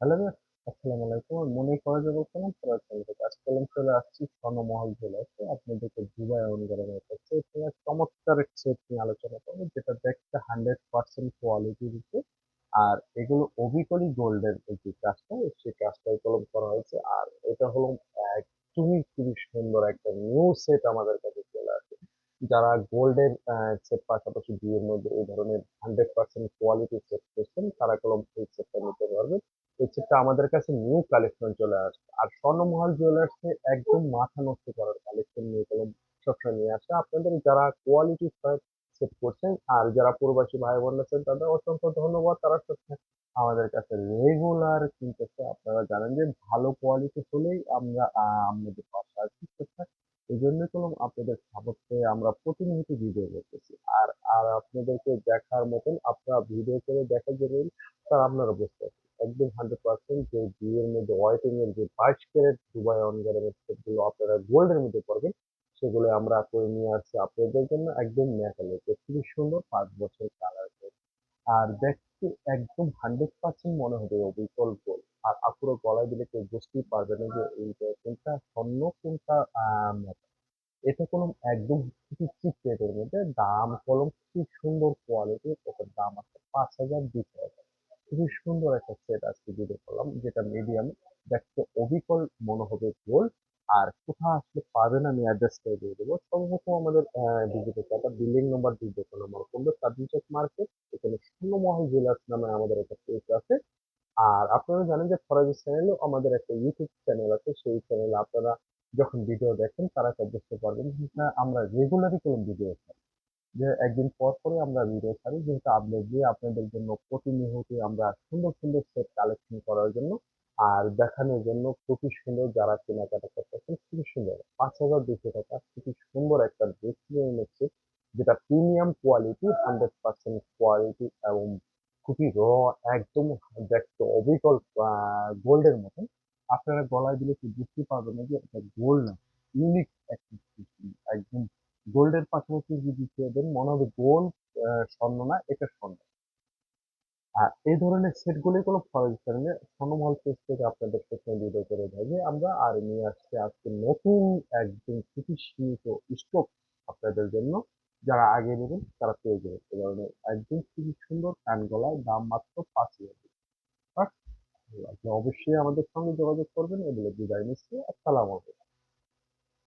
Hello আসসালামু আলাইকুম। আমি মনে করে যাব কোনো পড়াশোনা থেকে আজকে আমি চলে আসছি স্বর্ণমহল জেলাতে আপনাদেরকে দুবাই অন করানো হচ্ছে এখানে চমৎকার সেট নিয়ে আলোচনা করব, যেটা দেখতে হান্ড্রেড পার্সেন্ট কোয়ালিটির উপর আর এগুলো অবিকলি গোল্ডের যে কাজটা, সেই কাজটাই কলম করা হয়েছে। আর এটা হলো একদমই খুবই সুন্দর একটা নিউ সেট আমাদের কাছে চলে আসে যারা গোল্ডের সেট পাশাপাশি বিয়ের মধ্যে এই ধরনের হান্ড্রেড পার্সেন্ট কোয়ালিটি সেট করছেন, তারা কলম এই সেটটা নিতে পারবেন। এই আমাদের কাছে নিউ কালেকশন চলে আসছে আর স্বর্ণমহল জুয়েলার্সে একদম মাথা নষ্ট করার কালেকশন নিয়ে কলম সবসময় নিয়ে আসে। আপনাদের যারা কোয়ালিটি সেট করছেন আর যারা প্রবাসী ভাই বোন আছেন, তাদের অসংখ্য ধন্যবাদ। তারা সবসময় আমাদের কাছে রেগুলার কিনতেছে। আপনারা জানেন যে ভালো কোয়ালিটি হলেই আমরা আমাদের পাশে আছি এই জন্য কোনো আপনাদের সাপোর্টে আমরা প্রতিনিয়ত ভিডিও করতেছি। আর আর আপনাদেরকে দেখার মতন আপনারা ভিডিও করে দেখার জন্য তার আপনারা বুঝতে পারছেন একদম হান্ড্রেড পার্সেন্ট যে বিয়ের মধ্যে এর যে ক্যারেট দুবাই অন গ্যারেমের সেটগুলো আপনারা গোল্ডের মধ্যে সেগুলো আমরা করে নিয়ে আসছি আপনাদের জন্য একদম খুবই সুন্দর পাঁচ বছর কালার আর দেখতে একদম হান্ড্রেড পার্সেন্ট মনে হবে গোল আর আপুরো গলায় দিলে কেউ বুঝতেই পারবে না যে কোনটা স্বর্ণ, কোনটা এটা কলম একদম রেটের মধ্যে, দাম কলম খুব সুন্দর কোয়ালিটি দাম আছে পাঁচ হাজার দুশো টাকা। খুবই সুন্দর একটা সেট আজকে ভিডিও করলাম, যেটা মিডিয়াম দেখতে অবিকল মনে হবে গোল আর কোথাও আসলে পাবেন আমি অ্যাড্রেসটা দিয়ে দেবো। সর্বপ্রথম আমাদের টাকা বিল্ডিং নম্বর দুই নম্বর পড়বে সাবজেক্ট মার্কেট এখানে মহল জুয়েলার্স নামে আমাদের একটা পেজ আছে। আর আপনারা জানেন যে ফরাজি চ্যানেলও আমাদের একটা ইউটিউব চ্যানেল আছে, সেই চ্যানেলে আপনারা যখন ভিডিও দেখেন, তারা বুঝতে পারবেন। আমরা রেগুলারই কোনো ভিডিও ছাড়ি যে একদিন পর পরে আমরা ভিডিও ছাড়ি, যেহেতু আপডেট দিয়ে আপনাদের জন্য প্রতিনিয়ত আমরা সুন্দর সুন্দর সেট কালেকশন করার জন্য আর দেখানোর জন্য খুবই সুন্দর যারা কেনাকাটা করতেছেন, খুবই সুন্দর। পাঁচ হাজার দুশো টাকা, খুবই সুন্দর একটা ডিসপ্লে এনেছে, যেটা premium quality hundred percent quality এবং খুবই র একদম দেখতে অবিকল গোল্ডের মতন। আপনারা গলায় দিলে কি বুঝতে পারবেন না যে এটা গোল্ড না ইউনিক একদম গোল্ডের পাশাপাশি যদি দেন, মনে হবে গোল্ড স্বর্ণ না, এটা স্বর্ণ। আর এই ধরনের সেটগুলি কোনো ফরেজ কারণে স্বর্ণমহল পেজ থেকে আপনাদের ভিডিও করে থাকি আমরা আর নিয়ে আসছি আজকে নতুন একজন সীমিত স্টক আপনাদের জন্য, যারা আগে নেবেন তারা পেয়ে যাবে এ ধরনের একদম খুবই সুন্দর কান গলায় দাম মাত্র পাঁচ হাজার অবশ্যই আমাদের সঙ্গে যোগাযোগ করবেন। এগুলো বিদায় নিচ্ছি। আসসালামু আলাইকুম।